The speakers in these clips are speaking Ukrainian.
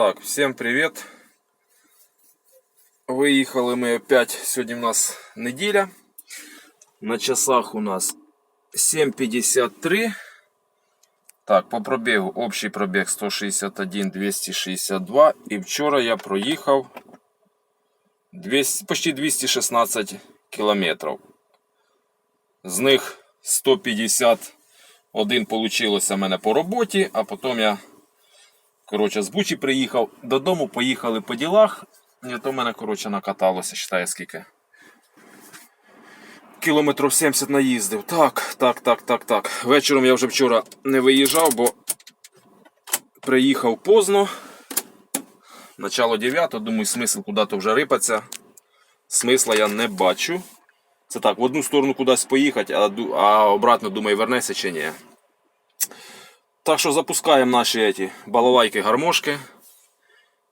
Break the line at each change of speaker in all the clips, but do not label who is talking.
Так, всем привет. Виїхали ми опять. Сьогодні у нас неділя. На часах у нас 7.53. Так, по пробігу общий пробіг 161 262. І вчора я проїхав 200, почти 216 кілометрів. З них 151 получилося в мене по роботі, а потім я Коротше, з Бучі приїхав додому, поїхали по ділах. І то мене, коротше, накаталося, считає скільки. Кілометрів 70 наїздив. Так, так, так, так, так. Вечором я вже вчора не виїжджав, бо приїхав поздно. Начало 9, думаю, смисл куди-то вже рипатися. Смисла я не бачу. Це так, в одну сторону кудись поїхати, а, а обратно думаю, вернеться чи ні. Так що запускаем наши эти балалайки-гармошки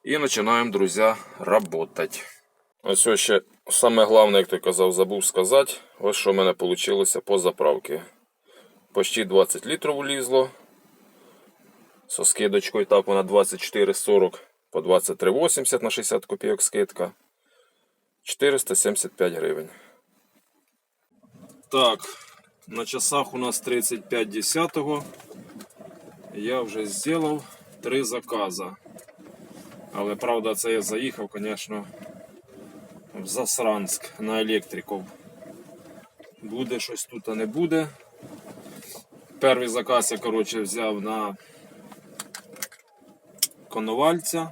і починаємо, друзі, работать. Ось ще саме головне, як той казав, забув сказати. Ось що в мене вийшло по заправці. Почти 20 літрів влізло. Со скидочкою так вона 24,40 по 23,80 на 60 копійок скидка. 475 гривень. Так, на часах у нас 35 десятого я вже зробив три закази. Але правда, це я заїхав, звісно, в Засранськ на електриків. Буде щось тут, а не буде. Перший заказ я коротше, взяв на Коновальця.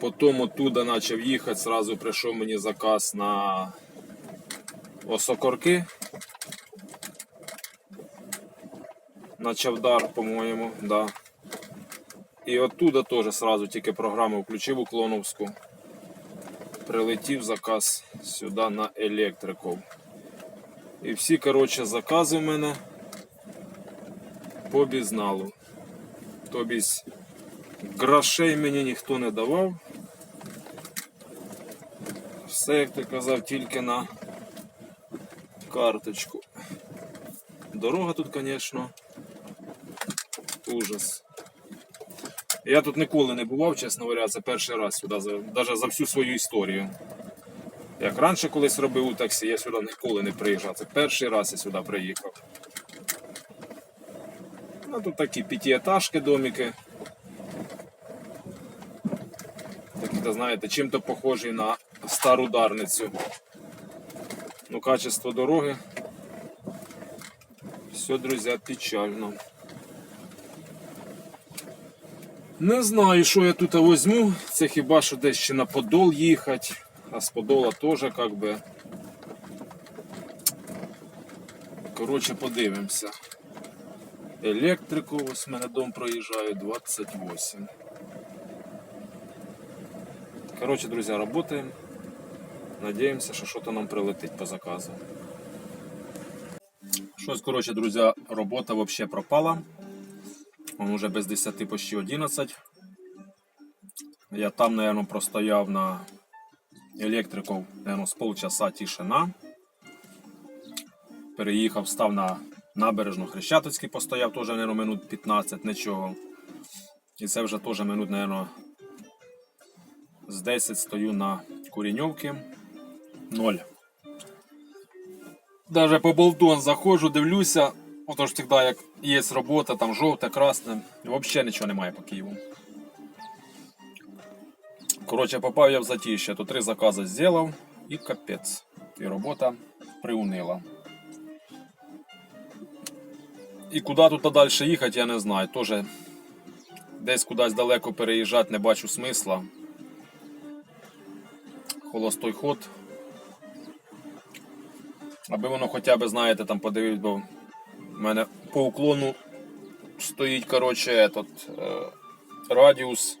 Потім оттуда почав їхати, зразу прийшов мені заказ на Осокорки. На Чавдар, по-моєму, да. І оттуда теж сразу тільки програму включив уклоновську. Прилетів заказ сюди на електрику. І всі, коротше, закази в мене по безналу. Тобі грошей мені ніхто не давав. Все, як ти казав, тільки на карточку. Дорога тут, звісно, ужас. Я тут ніколи не бував, чесно говоря, це перший раз сюди, навіть за всю свою історію. Як раніше колись робив у таксі, я сюди ніколи не приїжджав. Це перший раз я сюди приїхав. Ну тут такі п'ятиэтажки, домики. Такі, то знаєте, чим-то похожі на стару дарницю. Ну, качество дороги. Все, друзі, печально. Не знаю, що я тут возьму. Це хіба що десь ще на Подол їхати. А з Подола теж як би. Коротше, подивимося. Електрику, ось мене дом проїжджає 28. Коротше, друзі, працюємо. Надіємося, що щось нам прилетить по заказу. Щось, коротше, друзі, робота взагалі пропала. Он уже без 10 почти 11. Я там, наверное, простояв на електрику, наверное, з полчаса тишина. Переїхав, став на набережну Хрещатицький, постояв теж, наверное, минут 15, нічого. І це вже теж минут, наверное, з 10 стою на Куріньовці. Ноль. Даже по болтон заходжу, дивлюся. Отож завжди, як є робота, там жовте, красне, взагалі нічого немає по Києву. Коротше, попав я в затіще, то три закази зробив і капець. І робота приунила. І куди тут далі їхати, я не знаю. Тоже десь кудись далеко переїжджати не бачу смисла. Холостой ход. Аби воно хоча б, знаєте, там подивитися, бо у мене по уклону стоїть, коротше, этот, е, радіус.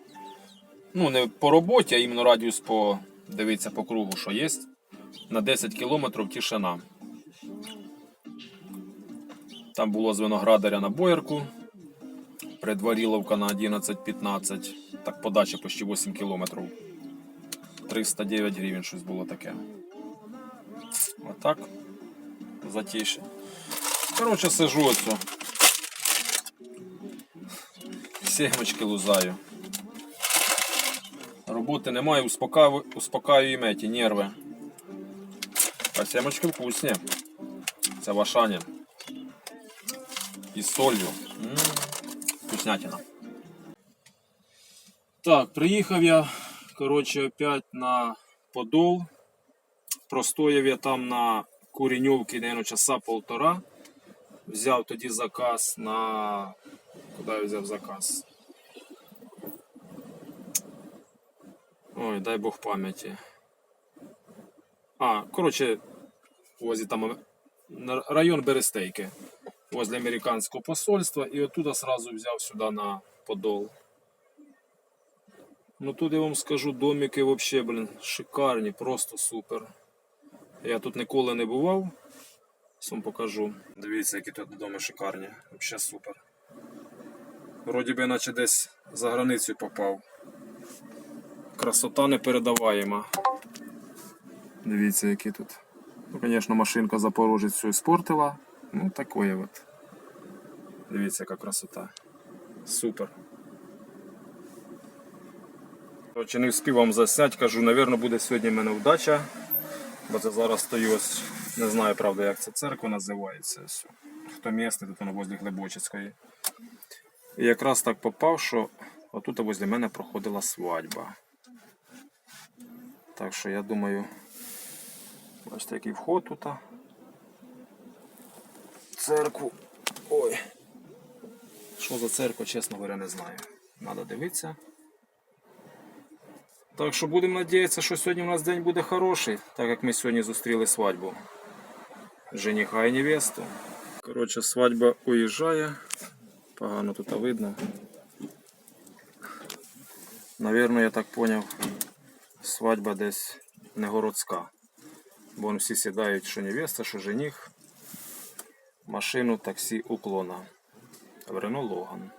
Ну, не по роботі, а іменно радіус по дивіться по кругу, що є. На 10 кілометрів тишина. Там було з виноградаря на боярку. Предваріловка на 11-15. Так, подача почти 8 кілометрів. 309 гривень щось було таке. Отак. Затіше. Коротше, сижу оцю. Сімочки лузаю. Роботи немає, успокаю, успокаюємо эти нерви. А семечки вкусні. Це в Ашані. Із солью. М, Вкуснятина. Так, приїхав я, коротше, опять на Подол. Простояв я там на Куреньовці, наверное, часа полтора. Взяв тоді заказ на. Куди я взяв заказ? Ой, дай Бог пам'яті. А, коротше, возле там район Берестейки. Возле американського посольства. І оттуда сразу взяв сюди на Подол. Ну тут я вам скажу, домики вообще, блін, шикарні, просто супер. Я тут ніколи не бував. Вам покажу. Дивіться, які тут доми шикарні. Вообще супер. Вроді би наче десь за границю попав. Красота непередаваєма. Дивіться, які тут. Ну, звісно, машинка Запорожець все іспортила. Ну, такое от. Дивіться, яка красота. Супер. Короче, не встиг вам засняти, кажу, напевно, буде сьогодні в мене вдача. Бо це зараз стою ось, не знаю, правда, як ця церква називається. Хто місце, тут воно возле Глибочицької. І якраз так попав, що отут возле мене проходила свадьба. Так що я думаю, бачите, який вход тут. Церкву. Ой. Що за церква, чесно говоря, не знаю. Надо дивитися. Так що будемо надіятися, що сьогодні у нас день буде хороший, так як ми сьогодні зустріли свадьбу. Жениха і невесту. Коротше, свадьба уїжджає. Погано тут видно. Навірно, я так поняв, свадьба десь не городська. Бо всі сідають, що невеста, що жених. Машину таксі уклона. В Рено Логан.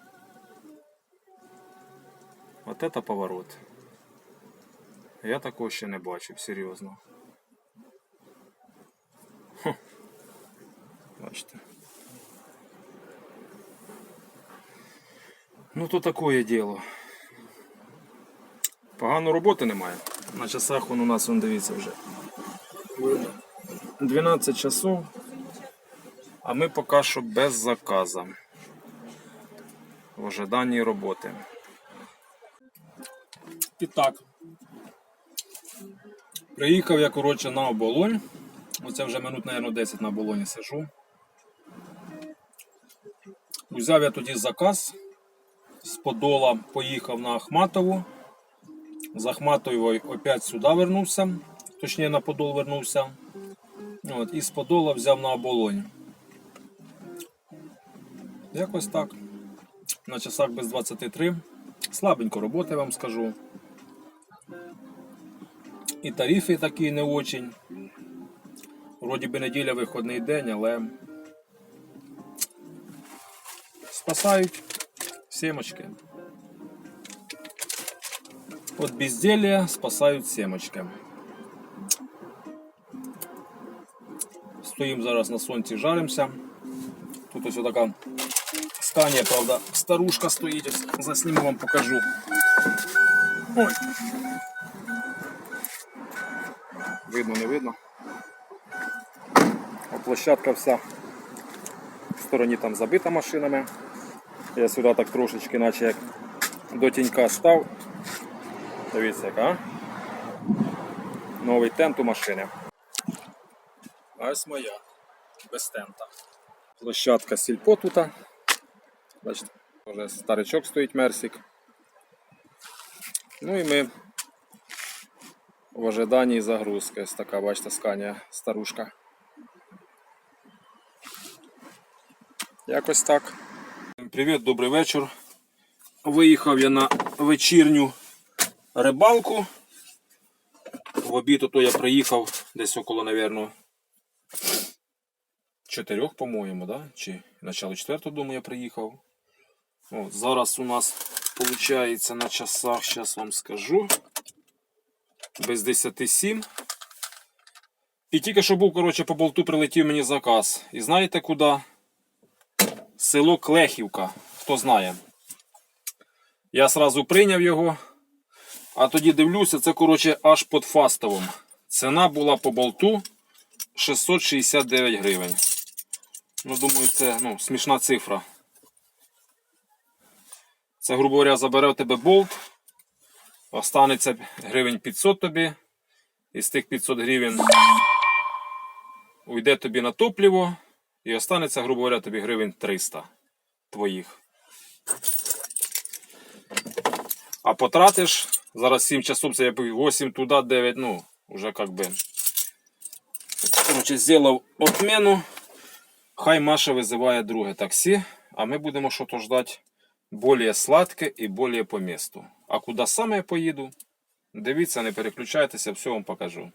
Вот это поворот. Я такого ще не бачив, серйозно. Бачите. Ну то такое діло. Погано роботи немає. На часах он у нас, он дивіться вже. 12 часов. А ми поки що без заказа. В ожиданні роботи. І так. Приїхав я, коротше, на оболонь. Оце вже минут, мабуть, 10 на оболоні сижу. Узяв я тоді заказ. З Подола поїхав на Ахматову. З Ахматової опять сюди вернувся. Точніше на Подол вернувся. От, і з Подола взяв на оболонь. Якось так. На часах без 23. Слабенько роботи, вам скажу. І тарифи такі не очень. Вроді би неділя виходний день, але спасають семочки. От безделия спасають семочки. Стоїмо зараз на сонці, жаримося. Тут ось така стання, правда, старушка стоїть, ось засніму вам покажу. Ой. Видно, не видно. А площадка вся в стороні там забита машинами. Я сюди так трошечки, наче як до тінька став. Дивіться, яка. Новий тент у машини. Ось моя. Без тента. Площадка сільпо тут. Бачите, вже старичок стоїть Мерсік. Ну і ми в ожиданні загрузки. Ось така, бачите, сканія старушка. Якось так. Привіт, добрий вечір. Виїхав я на вечірню рибалку. В обід ото я приїхав десь около, напевно, чотирьох, по-моєму, да? чи начало четвертого дому я приїхав. От, зараз у нас виходить на часах, зараз вам скажу. Без 10 7. І тільки що був, коротше, по болту прилетів мені заказ. І знаєте куди? Село Клехівка. Хто знає. Я сразу прийняв його. А тоді дивлюся, це коротше аж під фастовим. Ціна була по болту 669 гривень. Ну, думаю, це ну, смішна цифра. Це, грубо говоря, забере в тебе болт. Останеться гривень 500 тобі. Із тих 500 гривень уйде тобі на топливо. І останеться, грубо говоря, тобі гривень 300 твоїх. А потратиш зараз 7 часов, це я б 8 туди, 9, ну, уже как би. Короче, зробив отмену. Хай Маша визиває друге таксі, а ми будемо що то ждати більш сладке і більш по місту. А куди саме я поїду? Дивіться, не переключайтеся, все вам покажу.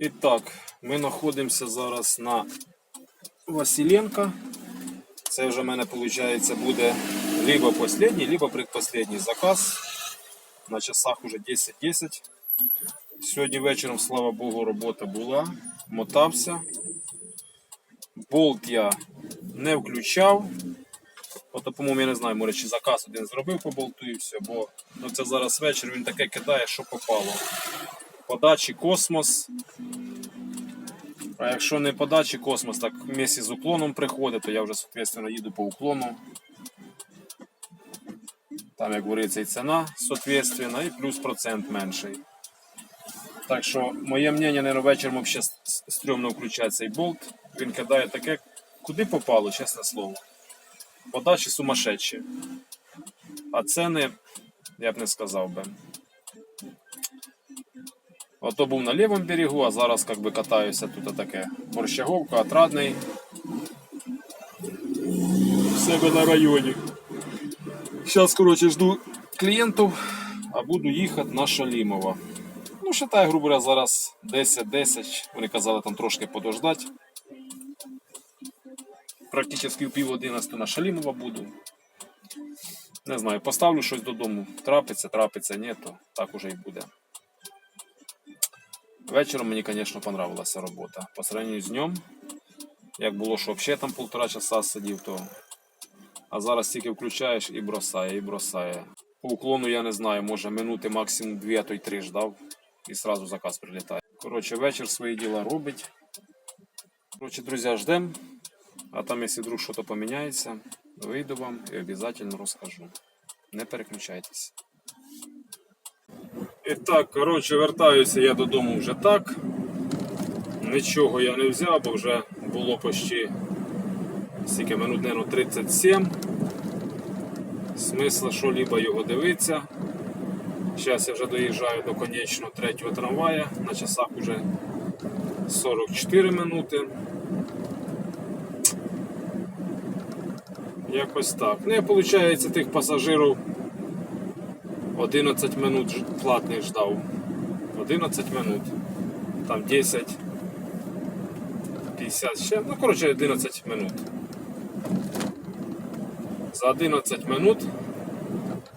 І так, ми знаходимося зараз на Василенка. Це вже в мене виходить буде либо последній, либо предпоследній заказ. На часах уже 10-10. Сьогодні вечором, слава Богу, робота була. Мотався. Болт я не включав. Ото, по-моєму, я не знаю, може, чи заказ один зробив по болту і все, бо ну, це зараз вечір він таке кидає, що попало. Подачі космос. А якщо не подачі космос, так вместе з уклоном приходить, то я вже, соответственно, їду по уклону. Там, як говориться, і ціна, соответственно, і плюс процент менший. Так що, моє мнення, не вечором взагалі стрьомно включати цей болт. Він кидає таке, куди попало, чесне слово. Подачі сумасшедші. А ціни, я б не сказав би. Ото був на лівому берегу, а зараз как би катаюся тут таке. Борщаговка, отрадний. В себе на районі. Зараз, коротше, жду клієнтів, а буду їхати на Шалімова. Ну, считай, грубо говоря, зараз 10-10. Вони казали там трошки подождати. Практично в пів 11 на Шалімова буду. Не знаю, поставлю щось додому. Трапиться, трапиться, ні, то так уже і буде. Вечором мені, звісно, понравилася робота. По сравнению з днем, як було, що взагалі там полтора часа сидів, то. А зараз тільки включаєш і бросає, і бросає. По уклону я не знаю, може минути максимум 2, а то й 3 ждав. І сразу заказ прилітає. Коротше, вечір свої діла робить. Коротше, друзі, ждем. А там, якщо вдруг щось поміняється, вийду вам і обов'язково розкажу. Не переключайтесь. І так, коротше, вертаюся я додому вже так. Нічого я не взяв, бо вже було почти стільки минут, наверно, 37. Смисла що-либо його дивитися. Зараз я вже доїжджаю до конечного третього трамвая. На часах вже 44 минути. Якось так. Ну, я, виходить, тих пасажирів 11 минут платний ждав. 11 минут. Там 10, 50 ще. Ну, коротше, 11 минут. За 11 минут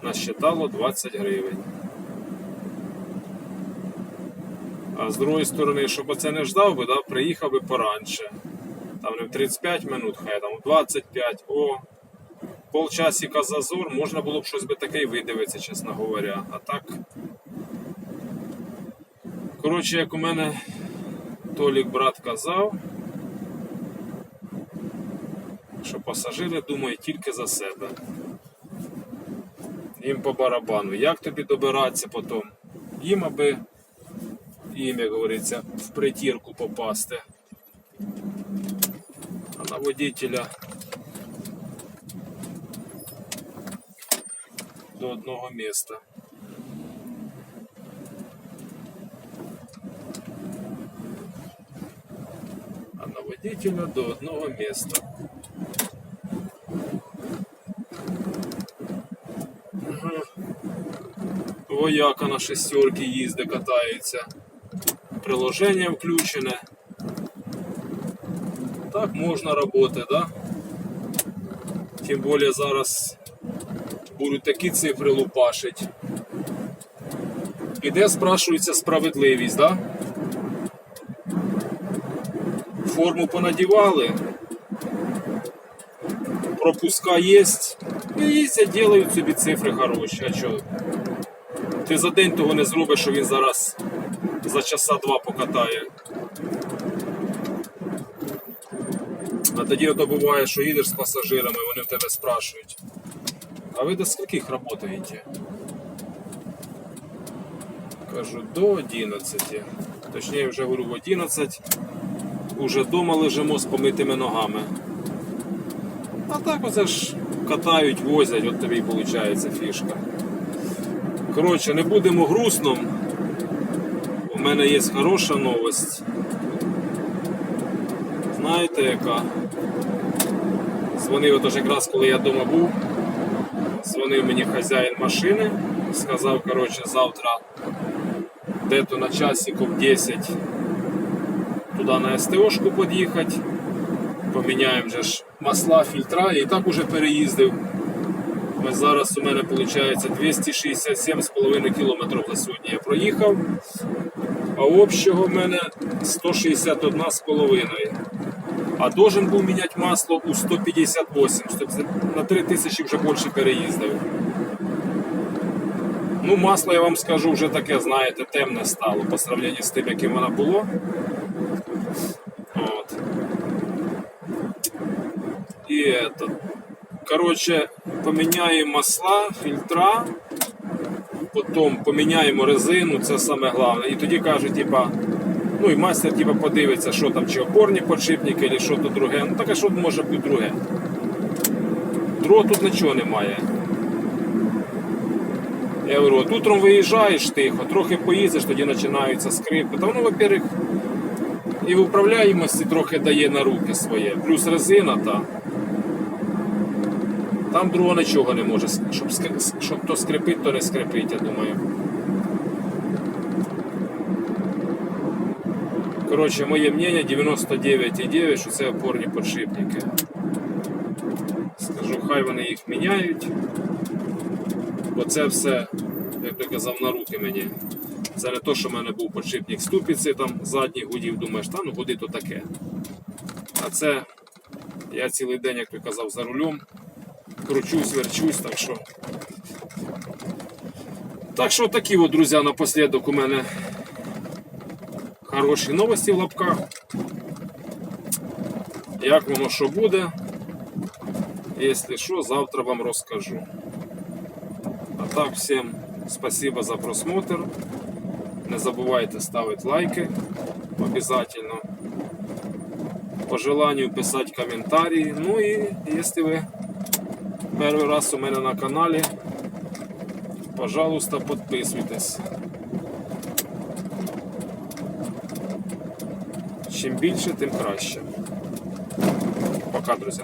насчитало 20 гривень. А з другої сторони, щоб оце не ждав би, да, приїхав би поранше. Там не в 35 минут, хай там в 25, о, полчасика зазор, можна було б щось би таке видивитися, чесно говоря. А так. Коротше, як у мене Толік брат казав, що пасажири думають тільки за себе. Їм по барабану. Як тобі добиратися потім? Їм аби їм, як говориться, в притірку попасти. А на водителя до одного міста. А на водителя до одного міста. Ага. Вояка на шестерки їздить, катається. Приложення включене. Так можна роботи, да? Тим більше зараз будуть такі цифри лупашить. І де спрашується справедливість, да? Форму понадівали, пропуска є, і їздять, делають собі цифри хороші. А що? Ти за день того не зробиш, що він зараз за часа два покатає. А тоді ото буває, що їдеш з пасажирами, вони в тебе спрашують. А ви до скільких працюєте? Кажу, до 11. Точніше, вже говорю в 11. Уже вдома лежимо з помитими ногами. А так оце ж катають, возять, от тобі і виходить фішка. Коротше, не будемо грустном. У мене є хороша новость. Знаєте яка? Дзвонив отож якраз коли я вдома був. Дзвонив мені хазяїн машини, сказав, коротше, завтра де-то на часиків 10 туди на СТОшку під'їхати. Поміняємо же ж масла, фільтра. І так уже переїздив. Ось зараз у мене виходить 267,5 км за сьогодні я проїхав. А общого в мене 161,5. А должен був міняти масло у 158. Тобто на 3 тисячі вже більше переїздив. Ну, масло, я вам скажу, вже таке, знаєте, темне стало по сравненню з тим, яким воно було. От. І это. Коротше, поміняємо масла, фільтра, потім поміняємо резину, це саме головне. І тоді кажуть, типа, ну і майстер типа, подивиться, що там, чи опорні подшипники, чи що то друге. Ну так а що може бути друге? Другого тут нічого немає. Я говорю, от утром виїжджаєш тихо, трохи поїздиш, тоді починаються скрипи. Та воно, во-первых, і в управляємості трохи дає на руки своє. Плюс резина та. Там другого нічого не може, щоб, щоб то скрипить, то не скрипить, я думаю. Коротше, моє мнення 99,9, що це опорні подшипники. Скажу, хай вони їх міняють. Бо це все, як ти казав, на руки мені. Це не то, що в мене був подшипник ступиці, там задній гудів, думаєш, та ну куди то таке. А це я цілий день, як ти казав, за рулем. Кручусь, верчусь, так що. Так що такі от, друзі, напослідок у мене хороші новості в лапках. Як воно що буде, якщо що, завтра вам розкажу. А так, всем спасибо за просмотр. Не забувайте ставити лайки обязательно. По желанию писать комментарии. Ну и если вы первый раз у меня на канале, пожалуйста, подписуйтесь. Чим більше, тим краще. Пока, друзі.